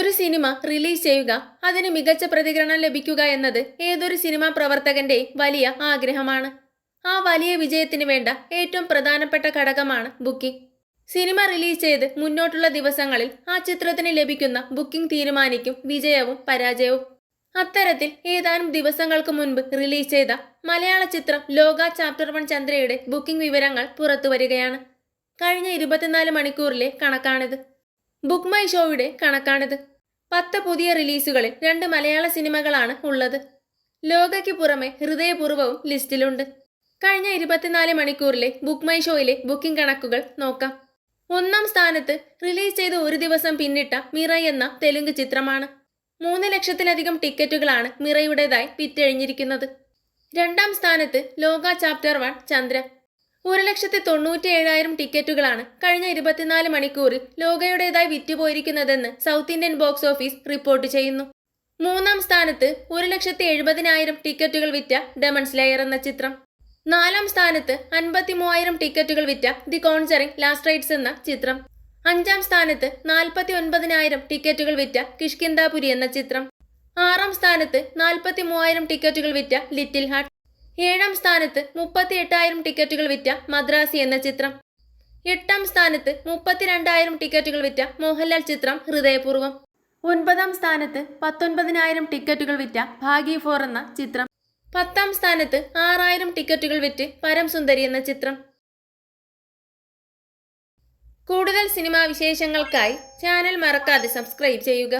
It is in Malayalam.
ഒരു സിനിമ റിലീസ് ചെയ്യുക അതിന് മികച്ച പ്രതികരണം ലഭിക്കുക എന്നത് ഏതൊരു സിനിമാ പ്രവർത്തകന്റെയും വലിയ ആഗ്രഹമാണ്. ആ വലിയ വിജയത്തിന് വേണ്ട ഏറ്റവും പ്രധാനപ്പെട്ട ഘടകമാണ് ബുക്കിംഗ്. സിനിമ റിലീസ് ചെയ്ത് മുന്നോട്ടുള്ള ദിവസങ്ങളിൽ ആ ചിത്രത്തിന് ലഭിക്കുന്ന ബുക്കിംഗ് തീരുമാനിക്കും വിജയവും പരാജയവും. അത്തരത്തിൽ ഏതാനും ദിവസങ്ങൾക്ക് മുൻപ് റിലീസ് ചെയ്ത മലയാള ചിത്രം ലോക ചാപ്റ്റർ വൺ ചന്ദ്രയുടെ ബുക്കിംഗ് വിവരങ്ങൾ പുറത്തുവരികയാണ്. കഴിഞ്ഞ ഇരുപത്തിനാല് മണിക്കൂറിലെ കണക്കാണിത്. ബുക്ക് മൈ ഷോയുടെ കണക്കാണിത്. പത്ത് പുതിയ റിലീസുകളിൽ രണ്ട് മലയാള സിനിമകളാണ് ഉള്ളത്. ലോകയ്ക്ക് പുറമെ ഹൃദയപൂർവവും ലിസ്റ്റിലുണ്ട്. കഴിഞ്ഞ ഇരുപത്തിനാല് മണിക്കൂറിലെ ബുക്ക് മൈ ഷോയിലെ ബുക്കിംഗ് കണക്കുകൾ നോക്കാം. ഒന്നാം സ്ഥാനത്ത് റിലീസ് ചെയ്ത് ഒരു ദിവസം പിന്നിട്ട മിറ എന്ന തെലുങ്ക് ചിത്രമാണ്. മൂന്ന് ലക്ഷത്തിലധികം ടിക്കറ്റുകളാണ് മിറയുടേതായി വിറ്റഴിഞ്ഞിരിക്കുന്നത്. രണ്ടാം സ്ഥാനത്ത് ലോക ചാപ്റ്റർ വൺ ചന്ദ്ര ഒരു ലക്ഷത്തി തൊണ്ണൂറ്റി ഏഴായിരം ടിക്കറ്റുകളാണ് കഴിഞ്ഞ ഇരുപത്തിനാല് മണിക്കൂറിൽ ലോകയുടേതായി വിറ്റുപോയിരിക്കുന്നതെന്ന് south Indian box office report ചെയ്യുന്നു. മൂന്നാം സ്ഥാനത്ത് ഒരു ലക്ഷത്തി എഴുപതിനായിരം ടിക്കറ്റുകൾ വിറ്റ ഡെമൺ സ്ലെയർ എന്ന ചിത്രം. നാലാം സ്ഥാനത്ത് അൻപത്തി മൂവായിരം ടിക്കറ്റുകൾ വിറ്റ ദി കോൺസറിംഗ് ലാസ്റ്റ് റൈറ്റ്സ് എന്ന ചിത്രം. അഞ്ചാം സ്ഥാനത്ത് നാൽപ്പത്തി ഒൻപതിനായിരം ടിക്കറ്റുകൾ വിറ്റ കിഷ്കിന്ദാപുരി എന്ന ചിത്രം. ആറാം സ്ഥാനത്ത് നാൽപ്പത്തി മൂവായിരം ടിക്കറ്റുകൾ വിറ്റ ലിറ്റിൽ ഹാർട്ട്. ഏഴാം സ്ഥാനത്ത് മുപ്പത്തി എട്ടായിരം ടിക്കറ്റുകൾ വിറ്റ മദ്രാസി എന്ന ചിത്രം. എട്ടാം സ്ഥാനത്ത് മുപ്പത്തിരണ്ടായിരം ടിക്കറ്റുകൾ വിറ്റ മോഹൻലാൽ ചിത്രം ഹൃദയപൂർവം. ഒൻപതാം സ്ഥാനത്ത് പത്തൊൻപതിനായിരം ടിക്കറ്റുകൾ വിറ്റ ഭാഗി ഫോർ എന്ന ചിത്രം. പത്താം സ്ഥാനത്ത് ആറായിരം ടിക്കറ്റുകൾ വിറ്റ് പരംസുന്ദരി എന്ന ചിത്രം. കൂടുതൽ സിനിമാ വിശേഷങ്ങൾക്കായി ചാനൽ മറക്കാതെ സബ്സ്ക്രൈബ് ചെയ്യുക.